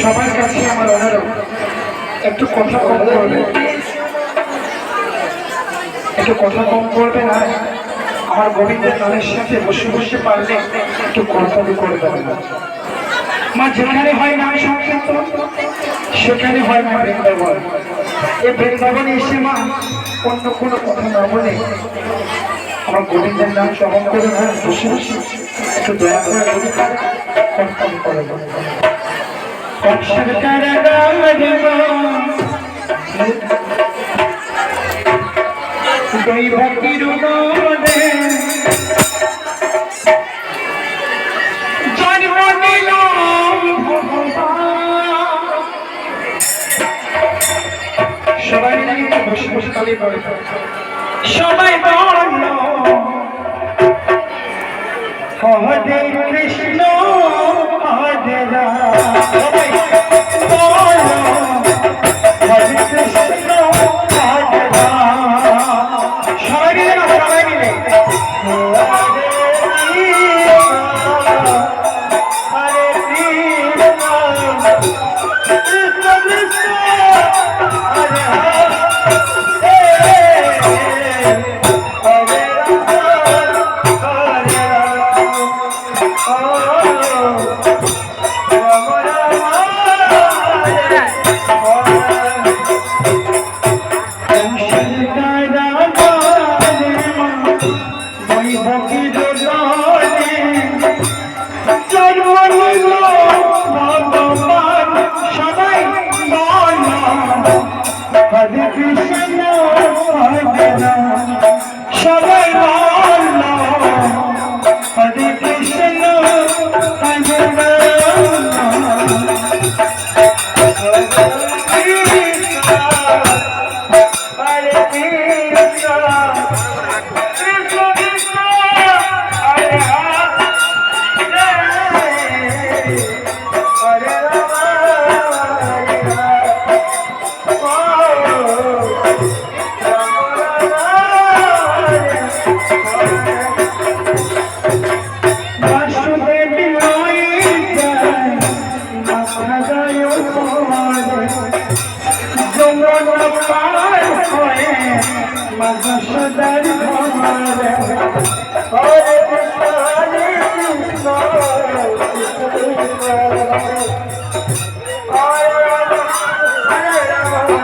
সবার কাছে আমার অনুরোধ, একটু কথা কম করবে একটু কথা কম করবে না আমার গোবিন্দের নামের সাথে বসে বসে পারলে একটু কথা করে দেবে না মা, যেখানে হয় নাম সংকীর্তন সেখানে হয় মা বৃন্দাবন। এই বৃন্দাবনে এসে মা অন্য কোনো কথা না বলে আমার গোবিন্দের নাম স্মরণ করে না বসে বসে একটু দয়া করে কর্তব্য করে দেবে দৈবকীর উদরে জন্ম নিল সবাই বসে বসে তালি করে সবাই বলল হরে কৃষ্ণ হরে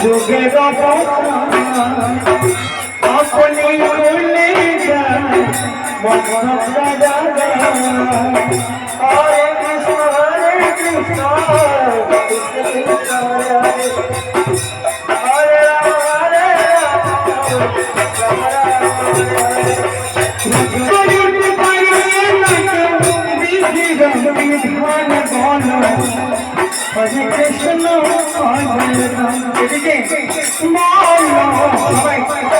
যুগের আপনি কুলে যায় বমর রাজা হরে কৃষ্ণ হরে রাম এদিকে সবাই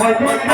হয়ে